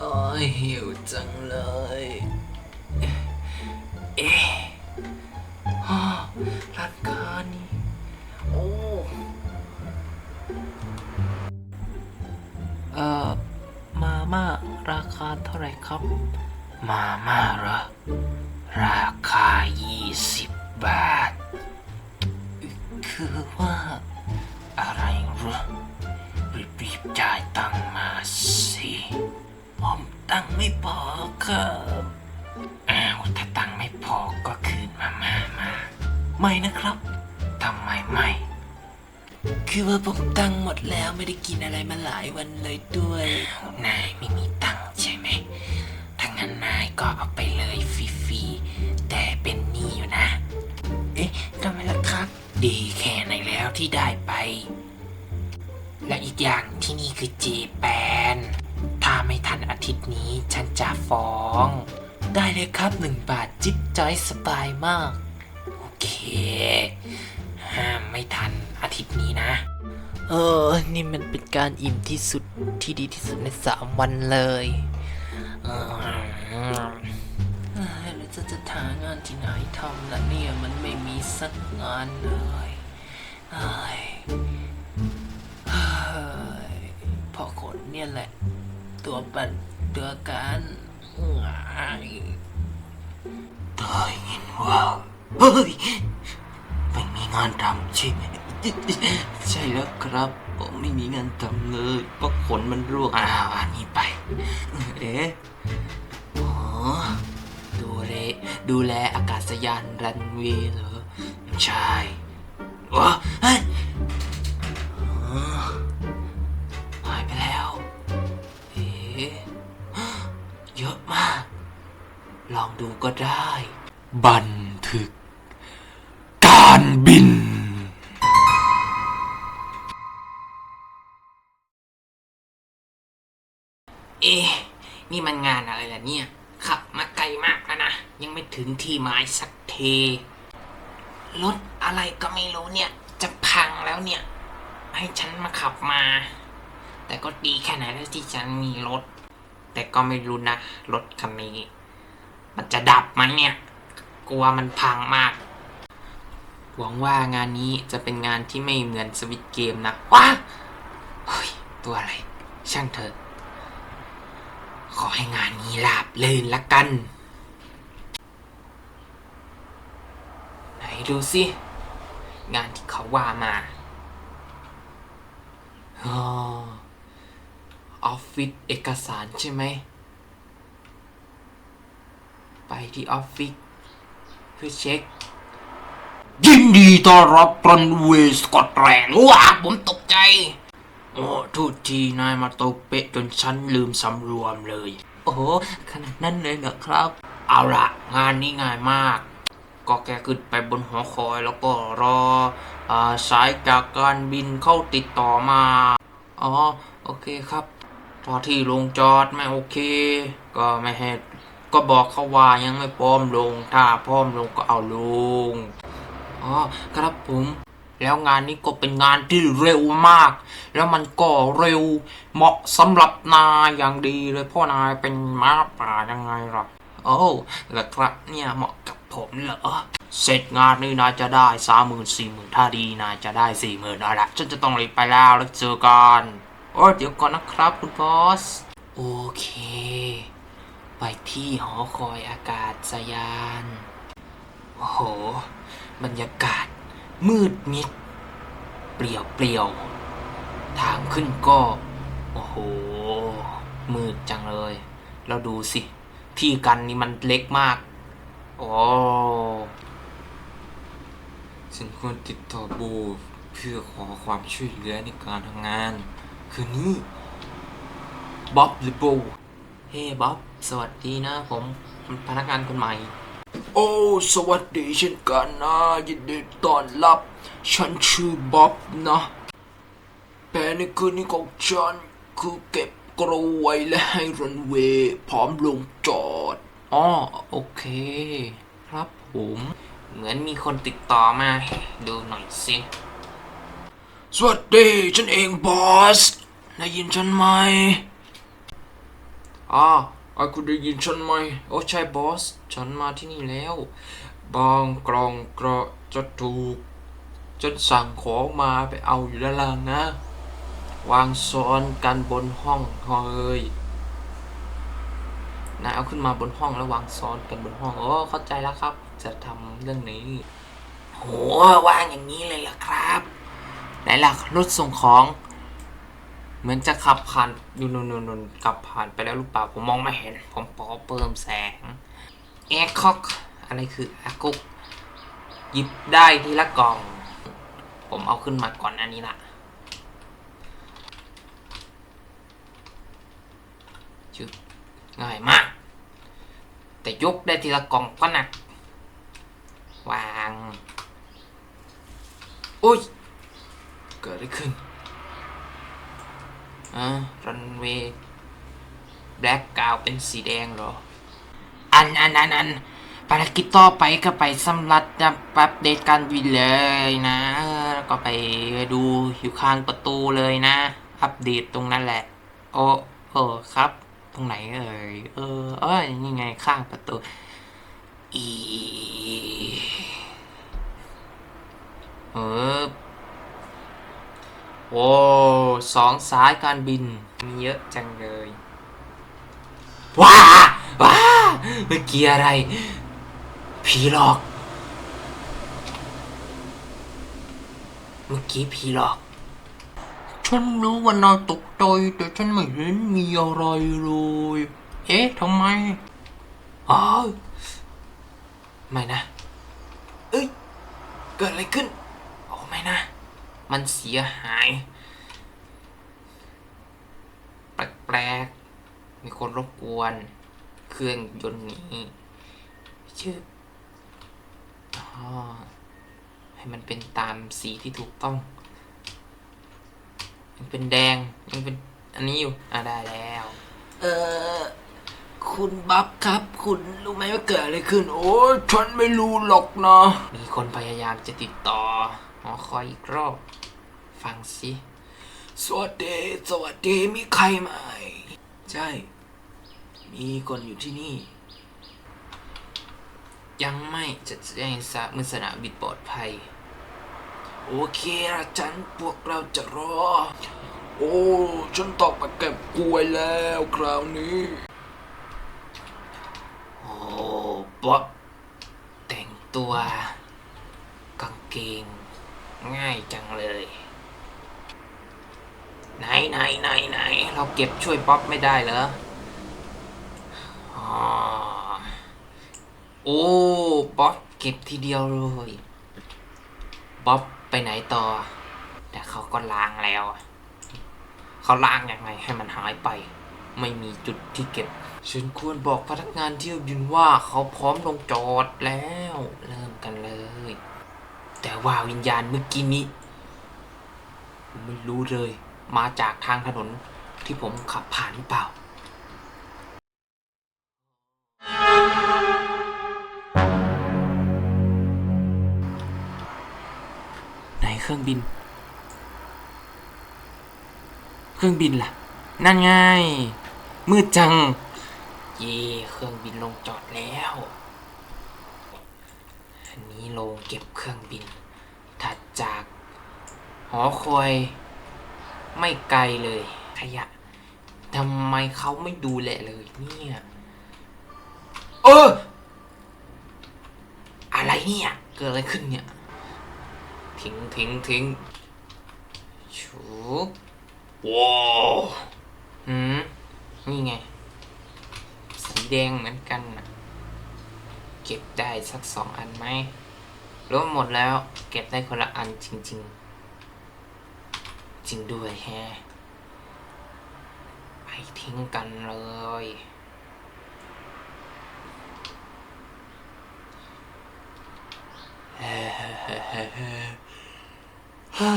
โอ้ยหิวจังเลยเอ๊ะฮะร้านค้านี่โอ้เอ่อมาม่าราคาเท่าไหร่ครับ มาม่าเหรอ ราคา 20 บาท คือว่า ไม่นะครับทำไมไม่ คือว่าผมตังค์หมดแล้วไม่ได้กินอะไรมาหลายวันเลยด้วย นายไม่มีตังค์ใช่ไหมถ้างั้นนายก็เอาไปเลยฟรีๆแต่เป็นหนี้อยู่นะ เอ๊ะทำไมล่ะครับ ดีแค่ไหนแล้วที่ได้ไป และอีกอย่างที่นี่คือเจแปน ถ้าไม่ทันอาทิตย์นี้ฉันจะฟ้อง ได้เลยครับหนึ่งบาทจิ๊บจอยสบายมากโอ เค ห้ามไม่ทันอาทิตย์นี้นะ เออ นี่มันเป็นการอิ่มที่สุดที่ดีที่สุดในสามวันเลยเออเอ้ยแล้วจะจะหางานที่ไหนทำล่ะเนี่ยมันไม่มีสักงานเลยเอ้ยเฮ้ยพอคนเนี่ยแหละ ตัวปันตัวการง่ายได้ยินว่า เฮ้ยไม่มีงานทำใช่ไหมใช่แล้วครับ ผมไม่มีงานทำเลยเพราะขนมันร่วงอ้าวอันนี้ไป เอ๊ะอ๋อดูแลดูแลอากาศยานรันเวย์เหรอ ใช่ว้เฮ้ยหายไปแล้ว เอ๊ะเยอะมาก ลองดูก็ได้ บัน การบินเอ๊ะนี่มันงานอะไรล่ะเนี่ย ขับมาไกลมากแล้วนะ ยังไม่ถึงที่หมายสักเทรถอะไรก็ไม่รู้เนี่ย จะพังแล้วเนี่ย ให้ฉันมาขับมา แต่ก็ดีแค่ไหนแล้วที่ฉันมีรถ แต่ก็ไม่รู้นะ รถคันนี้ มันจะดับไหมเนี่ย กลัวมันพังมาก หวังว่างานนี้จะเป็นงานที่ไม่เหมือนสวิตเกมนะว้าเฮ้ย ตัวอะไร ช่างเถอะ ขอให้งานนี้ราบลื่นละกัน ไหนดูสิ งานที่เขาว่ามาออฟฟิศเอกสารใช่ไหม ไปที่ออฟฟิศเพื่อเช็ค ดีต้อนรับรันเวย์สกอตแลนด์ว้าผมตกใจ โอ้ทุกทีนายมาตกเป๊ะจนฉันลืมสำรวมเลย โอ้โหขนาดนั้นเลยเหรอครับ เอาละงานนี้ง่ายมาก ก็แกขึ้นไปบนหอคอยแล้วก็รออาสายจากการบินเข้าติดต่อมา อ๋อ โอเคครับ พอที่ลงจอดไม่โอเค ก็ไม่ให้ก็บอกเขาว่ายังไม่พร้อมลง ถ้าพร้อมลงก็เอาลง อ๋อครับผม แล้วงานนี้ก็เป็นงานที่เร็วมาก แล้วมันก็เร็วเหมาะสำหรับนายอย่างดีเลยเพ่อนายเป็นม้าป่ายังไงล่ะโอ้แล้วครับเนี่ยเหมาะกับผมเหรอเสร็จงานนี้นายจะได้สามหมื่นสี่หมื่นถ้าดีนายจะได้สี่หมื่นเอาละฉันจะต้องรีบไปแล้วแล้วเจอกันโอ้เดี๋ยวก่อนนะครับคุณบอส โอเค ไปที่หอคอยอากาศยาน โอ้โห บรรยากาศ มืดมิด เปลี่ยวเปลี่ยว ทางขึ้นก็ โอ้โห มืดจังเลยแล้วดูสิ ที่กันนี่มันเล็กมาก โอ้ฉันควรติดต่อโบเพื่อขอความช่วยเหลือในการทำงาน คือนี่บ๊อบหรือโบเฮ้บ๊อบ สวัสดีนะผมพนักงานคนใหม่ โอ้สวัสดีเช่นกันนะยินดีต้อนรับ ฉันชื่อบ๊อบนะแผนในคืนนี้ของฉันคือเก็บกรวยและให้รันเวย์พร้อมลงจอดอ๋อโอเค ครับผม เหมือนมีคนติดต่อมา ดูหน่อยสิ สวัสดีฉันเองบอสได้ยินฉันไหมอ่า ไอ้คุณได้ยินฉันไหม โอ้ใช่บอส ฉันมาที่นี่แล้ว บางกล่องกระจะถูกจนสั่งของมาไปเอาอยู่ด้านล่างนะ วางซ้อนกันบนห้องเฮ้ยนายเอาขึ้นมาบนห้องแล้ววางซ้อนกันบนห้องโอ้เข้าใจแล้วครับ จะทำเรื่องนี้โหวางอย่างนี้เลยล่ะครับ ไหนล่ะรถส่งของ เหมือนจะขับผ่านอยู่นนนนๆๆขับผ่านไปแล้วหรือเปล่า ผมมองไม่เห็น ผมขอเพิ่มแสงแอร์คอกอะไรคือแอากุกหยิบได้ทีละกล่อง ผมเอาขึ้นมาก่อนอันนี้ละชึบง่ายมาก แต่ยกได้ทีละกล่องก็หนัก วาง อุ้ย เกิดอะไรขึ้น อ่ารันเวย์แบล็กกาวเป็นสีแดงเหรอ อันอันอันอันภารกิจต่อไปก็ไปสำรับนะอัปเดตการวินเลยนะ แล้วก็ไปดูอยู่ข้างประตูเลยนะ อัปเดตตรงนั้นแหละ โอ้เออครับ ตรงไหนเอ่ยเออเอ้ยนี่ไงข้างประตูอีเออ โอ้สองสายการบิน มีเยอะจังเลย ว้าว้าเมื่อกี้อะไร ผีหลอก เมื่อกี้ผีหลอก ฉันรู้ว่านายตกใจแต่ฉันไม่เห็นมีอะไรเลย เอ๊ะทำไมอ๋อไม่นะ เอ้ย เกิดอะไรขึ้น โอ้ไม่นะ มันเสียหาย แปลกๆ มีคนรบกวน เครื่องยนต์นี้ชื่ออ๋อให้มันเป็นตามสีที่ถูกต้องยังเป็นแดง ยังเป็นอันนี้อยู่ อะได้แล้ว เออคุณบับครับ คุณรู้ไหมว่าเกิดอะไรขึ้น โอ้ยฉันไม่รู้หรอกนะมีคนพยายามจะติดต่อ หอคอยอีกรอบ ฟังสิสวัสดีสวัสดีมีใครไหม ใช่ มีคนอยู่ที่นี่ ยังไม่จะแจ้งสามือสนามบินปลอดภัย โอเคอาจารย์พวกเราจะรอ โอ้ฉันตอกมาเก็บกล้วยแล้วคราวนี้ โอ้ป๊อบแต่งตัวกางเกง ง่ายจังเลย ไหนไหนไหนไหนเราเก็บช่วยป๊อปไม่ได้เหรออ๋อโอ้ป๊อปเก็บทีเดียวเลยป๊อปไปไหนต่อ แต่เขาก็ล้างแล้ว เขาล้างยังไงให้มันหายไป ไม่มีจุดที่เก็บฉันควรบอกพนักงานเที่ยวบินว่าเขาพร้อมลงจอดแล้ว เริ่มกันเลย แต่ว่าวิญญาณเมื่อกี้นี้ไม่รู้เลย มาจากทางถนนที่ผมขับผ่านหรือเปล่าไหนเครื่องบิน เครื่องบินล่ะ นั่นไงมืดจัง เย่เครื่องบินลงจอดแล้ว อันนี้โรงเก็บเครื่องบิน ถัดจาก หอคอยไม่ไกลเลยขยะทำไมเขาไม่ดูแลเลยเนี่ยเออ อะไรเนี่ย เกิดอะไรขึ้นเนี่ย ทิ้งทิ้งทิ้งชูว้าวหืมนี่ไง สีแดงเหมือนกันนะเก็บได้สักสองอันไหมรวมหมดแล้วเก็บได้คนละอันจริง ๆ จริงด้วยแฮะไปทิ้งกันเลยฮ่า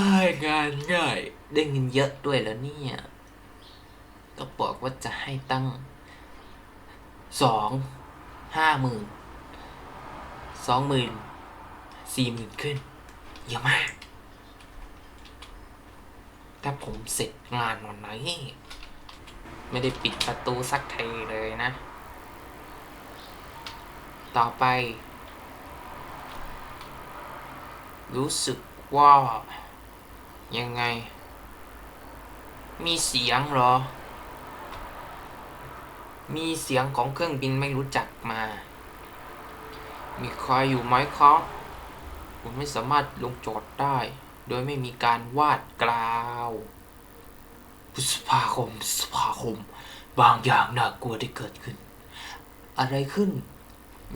งานง่ายได้เงินเยอะด้วยแล้วเนี่ย ก็บอกว่าจะให้ตั้งสองห้าหมื่น สองหมื่นสี่หมื่นขึ้น เยอะมาก ถ้าผมเสร็จงานวันไหน ไม่ได้ปิดประตูสักทีเลยนะ ต่อไป รู้สึกว่า ยังไง มีเสียงเหรอ มีเสียงของเครื่องบินไม่รู้จักมา มีใครอยู่ไหมครับคุณไม่สามารถลงจอดได้ โดยไม่มีการวาดกล่าวพฤษภาคมพฤษภาคม บางอย่างน่ากลัวได้เกิดขึ้น อะไรขึ้น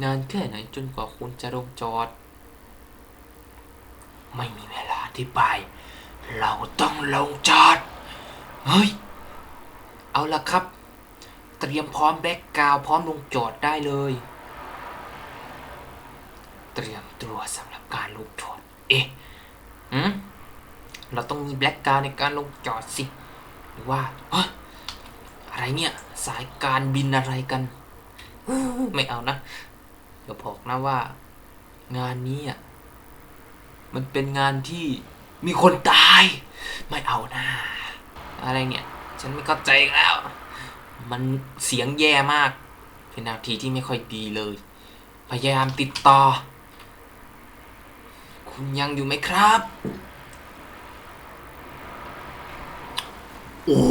นานแค่ไหนจนกว่าคุณจะลงจอด ไม่มีเวลาอธิบายเราต้องลงจอด เฮ้ย เอาละครับ เตรียมพร้อมแบ็กกราวพร้อมลงจอดได้เลย เตรียมตัวสำหรับการลงจอดเอ๊ะหืมเราต้องมีแบล็กกราวด์ในการลงจอดสิ หรือว่าอะไรเนี่ย สายการบินอะไรกัน ไม่เอานะอย่าบอกนะว่า งานนี้อะมันเป็นงานที่มีคนตาย ไม่เอานะอะไรเนี่ย ฉันไม่เข้าใจแล้ว มันเสียงแย่มาก เป็นนาทีที่ไม่ค่อยดีเลย พยายามติดต่อ ยังอยู่ไหมครับ โอ้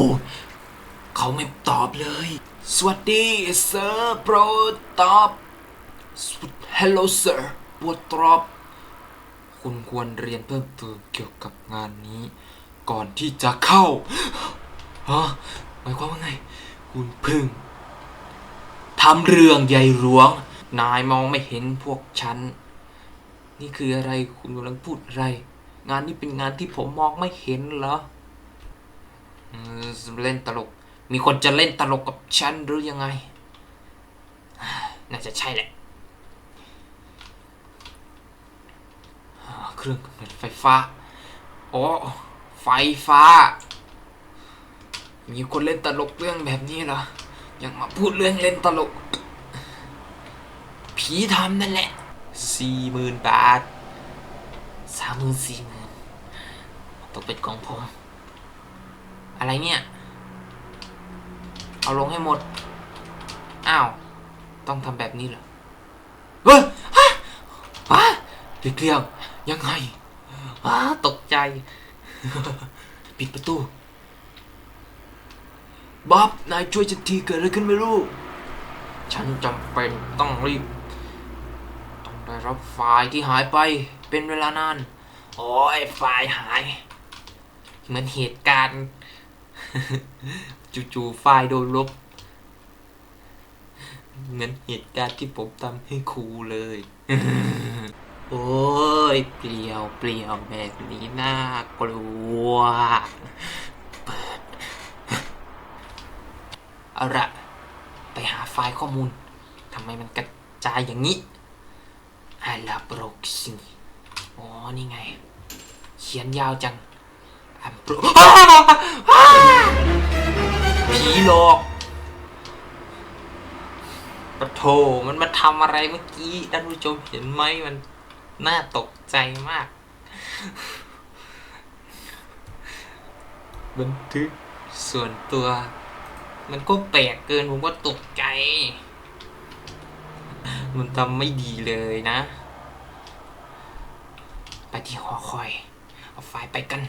เขาไม่ตอบเลย สวัสดีเซอร์โปรดตอบ Hello sir โปรดตอบ คุณควรเรียนเพิ่มเติมเกี่ยวกับงานนี้ ก่อนที่จะเข้าฮะหมายความว่าไง คุณพึ่งทำเรื่องใหญ่หลวง นายมองไม่เห็นพวกฉัน นี่คืออะไรคุณกำลังพูดอะไร งานนี้เป็นงานที่ผมมองไม่เห็นเหรอเล่นตลก มีคนจะเล่นตลกกับฉันหรือยังไง น่าจะใช่แหละ เครื่องกำเนิดไฟฟ้าโอ้ไฟฟ้า มีคนเล่นตลกเรื่องแบบนี้เหรอ ยังมาพูดเรื่องเล่นตลก ผีทำนั่นแหละ สี่หมื่นบาทสามหมื่นสี่หมื่นตกเป็นของผม อะไรเนี่ย เอาลงให้หมด อ้าว ต้องทำแบบนี้เหรอเฮ้ยฮะฮะเรียกเรียงยังไงอ้าตกใจ ปิดประตูบ๊อบนายช่วยฉันทีเกิดอะไรขึ้นไม่รู้ ฉันจำเป็นต้องรีบ ได้รับไฟล์ที่หายไปเป็นเวลานาน โอ้ยไฟล์หาย เหมือนเหตุการณ์จู่ๆไฟล์โดนลบ เหมือนเหตุการณ์ที่ผมทำให้ครูเลย โอ้ย เปลี่ยวเปลี่ยวแบบนี้น่ากลัว เปิด เอาละไปหาไฟล์ข้อมูลทำไมมันกระจายอย่างนี้ อาลาโปรกซิอ๋อ นี่ไง เขียนยาวจังอัมโปรผีหลอกปะโถมันมาทำอะไรเมื่อกี้ท่านผู้ชมเห็นไหมมันน่าตกใจมาก บันทึกส่วนตัว มันก็แปลกเกินผมก็ตกใจ มันทำไม่ดีเลยนะ ไปที่หอคอย เอาไฟไปกัน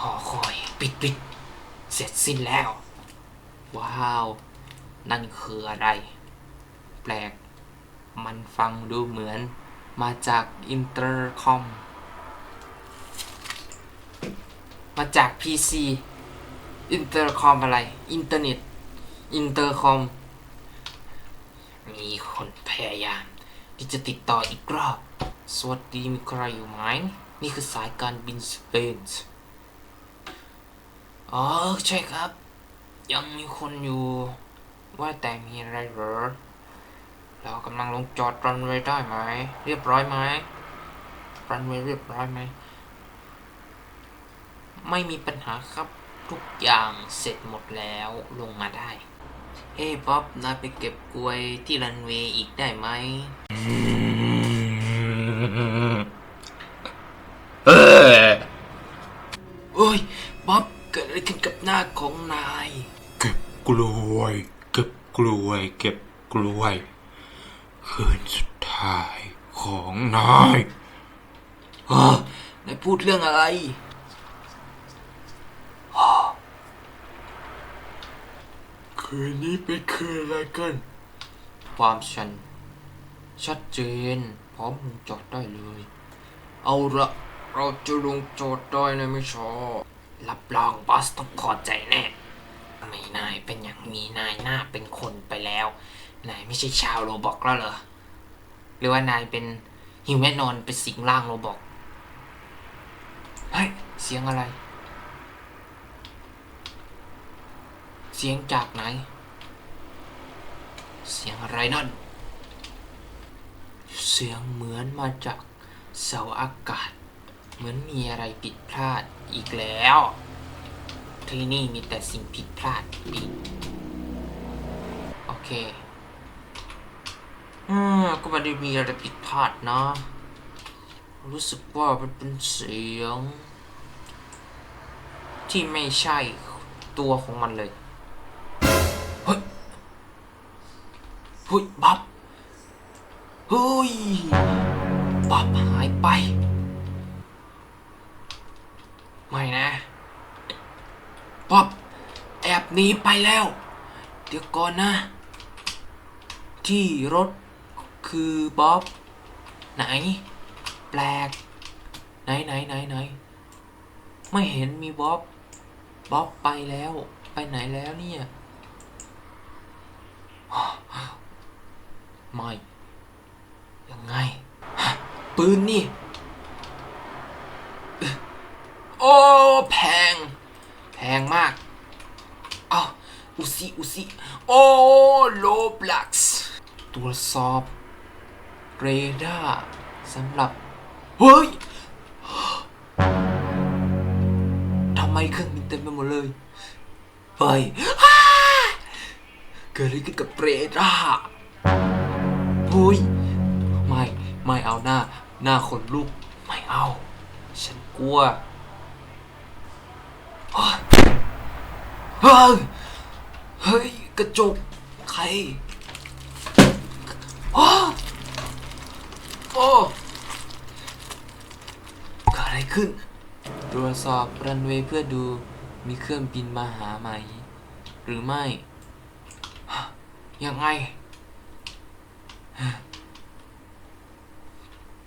หอคอยปิดปิดเสร็จสิ้นแล้ว ว้าว นั่นคืออะไร แปลก มันฟังดูเหมือนมาจากอินเตอร์คอม มาจาก PC อินเตอร์คอมอะไร อินเทอร์เน็ต อินเตอร์คอม มีคนพยายาม ที่จะติดต่ออีกรอบ สวัสดีมีใครอยู่ไหม นี่คือสายการบินสเปนอ๋อใช่ครับ ยังมีคนอยู่ว่าแต่มีอะไรหรอ เรากำลังลงจอดรันเวย์ได้ไหม เรียบร้อยไหมรันเวย์เรียบร้อยไหม ไม่มีปัญหาครับทุกอย่างเสร็จหมดแล้วลงมาได้ เฮ้ป๊อปนายไปเก็บกลวยที่รันเวย์อีกได้ไหม เออเอ้ยบ๊อบเกิดอะไรขึ้นกับหน้าของนาย เก็บกล้วย เก็บกล้วย เก็บกล้วย คืนสุดท้ายของนาย เออนายพูดเรื่องอะไร คืนนี้เป็นคืนอะไรกัน ความชัน ชัดเจน พร้อมลงจอดได้เลย เอาละเราจะลงจอดได้นะไม่ชอรับรองบอสต้องพอใจแน่ไม่นายเป็นอย่างนี้นายหน้าเป็นคนไปแล้ว นายไม่ใช่ชาวโรบอกแล้วเหรอ หรือว่านายเป็นฮิวแมนนอนเป็นสิงร่างโรบอกเฮ้ยเสียงอะไร สียงจากไหน เสียงอะไรนั่น เสียงเหมือนมาจากเสาอากาศ เหมือนมีอะไรผิดพลาดอีกแล้ว ที่นี่มีแต่สิ่งผิดพลาดอีกโอเค อืมก็ไม่ได้มีอะไรผิดพลาดนะ รู้สึกว่ามันเป็นเสียง ที่ไม่ใช่ตัวของมันเลย เฮ้ยบ๊อบเฮ้ยบ๊อบหายไป ไม่นะบ๊อบแอบหนีไปแล้ว เดี๋ยวก่อนนะ ที่รถคือบ๊อบไหน แปลก ไหนไหนไหนไหนไม่เห็นมีบ๊อบบ๊อบไปแล้ว ไปไหนแล้วเนี่ย ไม่ยังไง ปืนนี่ โอ้ แพง แพงมากอ้าวอุซิอุซิโอ้โลบลักซ์ตรวจสอบเรดาร์สำหรับ เฮ้ยทำไมเครื่องบินเต็มไปหมดเลย เฮ้ย เกิดอะไรขึ้นกับเรดาร์ หุยไม่ไม่เอาหน้า หน้าขนลุกไม่เอา ฉันกลัวเฮ้ยเฮ้ยเฮ้ยกระจกใครโอ้โอ้เกิดอะไรขึ้น ตรวจสอบรันเวย์เพื่อดูมีเครื่องบินมาหาไหม หรือไม่ ยังไง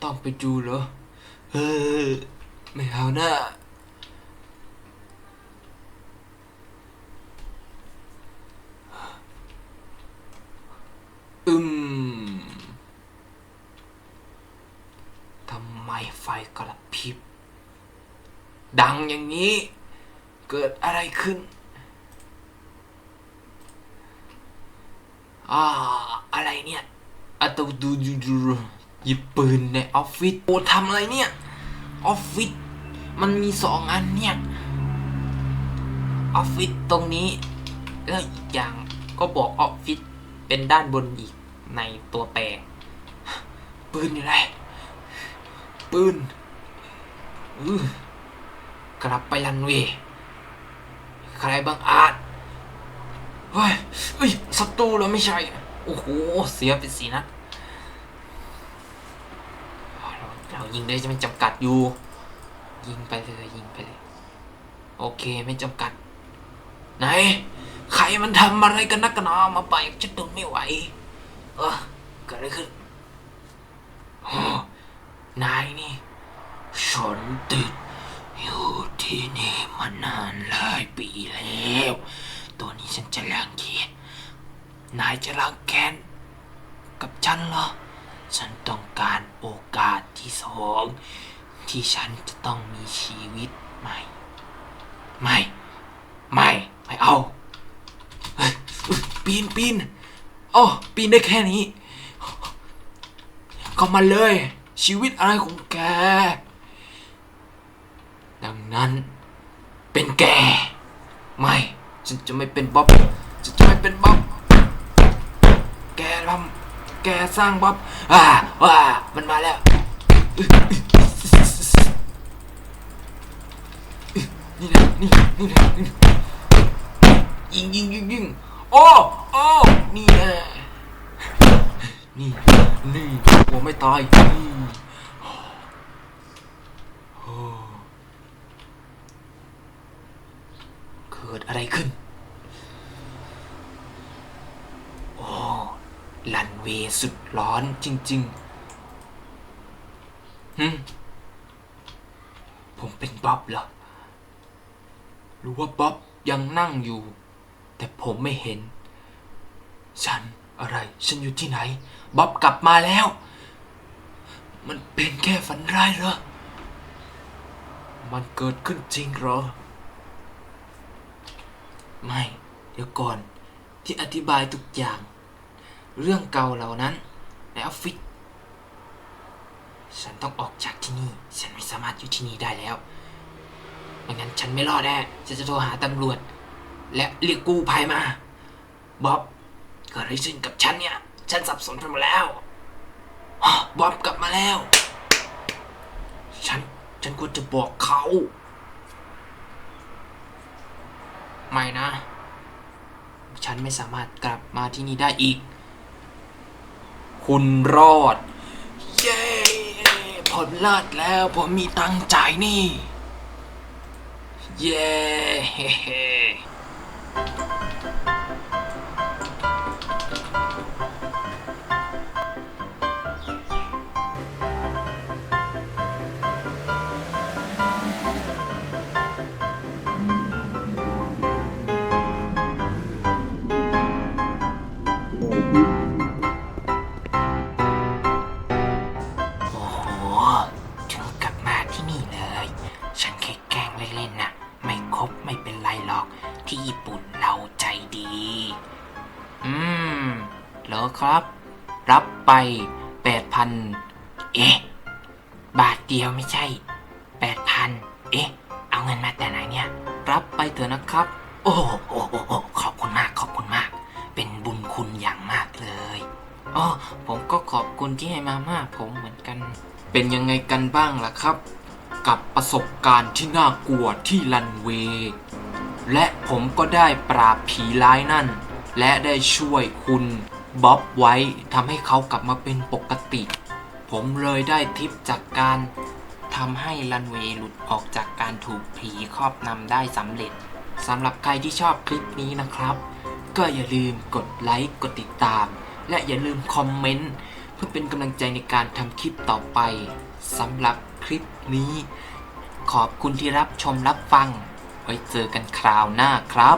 ต้องไปดูเหรอ เออ ไม่เอาหน้าอืมทำไมไฟกระพริบ ดังอย่างนี้ เกิดอะไรขึ้น อ่า อะไรเนี่ย อะตูดูดูดูหยิบปืนในออฟฟิศโอ้ทำอะไรเนี่ย ออฟฟิศมันมีสองอันเนี่ยออฟฟิศตรงนี้แล้วอีกอย่างก็บอกออฟฟิศเป็นด้านบนอีกในตัวแปรปืนอยู่ไหนปืนอือกลับไปรันเว ใครบางอาจเฮ้ยเฮ้ยศัตรูเหราไม่ใช่ โอ้โห เสียเป็นสีนัดเราเรายิงได้จะไม่จำกัดอยู่ ยิงไปเลยยิงไปเลย โอเคไม่จำกัด ไหน ใครมันทำอะไรกันนักกันหนามาไปจะทนไม่ไหว เออเกิดอะไรขึ้นนายนี่ฉันติดอยู่ที่นี่มานานหลายปีแล้ว ตัวนี้ฉันจะรังเกียจ นายจะรังแค้นกับฉันเหรอ ฉันต้องการโอกาสที่สอง ที่ฉันจะต้องมีชีวิตใหม่ ไม่ ไม่ ไม่เอา ปีนปีนโอ๋อปีนได้แค่นี้ เข้ามาเลย ชีวิตอะไรของแก ดังนั้นเป็นแก ไม่ ฉันจะไม่เป็นบ๊อบฉันจะไม่เป็นบ๊อบ แกทำแกสร้างบ๊อบอ่าว้ามันมาแล้ว นี่แหละนี่นี่แหละนี่ยิงยิงยิงยิงโอ้โอ้นี่แหละนี่นี่กลัวไม่ตายนี่โอ้เกิดอะไรขึ้น โอ้ ลันเวย์สุดร้อนจริงๆฮึผมเป็นบ๊อบเหรอ หรือว่าบ๊อบยังนั่งอยู่ แต่ผมไม่เห็น ฉันอะไร ฉันอยู่ที่ไหน บ๊อบกลับมาแล้ว มันเป็นแค่ฝันร้ายเหรอ มันเกิดขึ้นจริงเหรอ ไม่ เดี๋ยวก่อนที่อธิบายทุกอย่าง เรื่องเก่าเหล่านั้นในออฟฟิศฉันต้องออกจากที่นี่ ฉันไม่สามารถอยู่ที่นี่ได้แล้วไม่งั้นฉันไม่รอดแน่ฉันจะโทรหาตำรวจ และเรียกกู้ภัยมา บ๊อบเกิดอะไรขึ้นกับฉันเนี่ย ฉันสับสนไปหมดแล้วบ๊อบกลับมาแล้ว ฉัน ฉันควรจะบอกเขา ไม่นะ ฉันไม่สามารถกลับมาที่นี่ได้อีก คุณรอด เย้ผมรอดแล้วผมมีตังจ่ายนี่ เย้ ไปแปดพันเอ๊ะ บาทเดียวไม่ใช่แปดพันเอ๊ะ เอาเงินมาแต่ไหนเนี่ย รับไปเถอะนะครับ โอ้โหโอ้โหโอ้ขอบคุณมาก ขอบคุณมาก เป็นบุญคุณอย่างมากเลยอ๋อผมก็ขอบคุณที่ให้มาม่าผมเหมือนกัน เป็นยังไงกันบ้างล่ะครับ กับประสบการณ์ที่น่ากลัวที่ลันเวย์และผมก็ได้ปราบผีร้ายนั่น และได้ช่วยคุณ บ๊อบไว้ทำให้เขากลับมาเป็นปกติ ผมเลยได้ทิปจากการทำให้ลันเวย์หลุดออกจากการถูกผีครอบนำได้สำเร็จสำหรับใครที่ชอบคลิปนี้นะครับ ก็อย่าลืมกดไลค์กดติดตาม และอย่าลืมคอมเมนต์เพื่อเป็นกำลังใจในการทำคลิปต่อไปสำหรับคลิปนี้ ขอบคุณที่รับชมรับฟัง ไว้เจอกันคราวหน้าครับ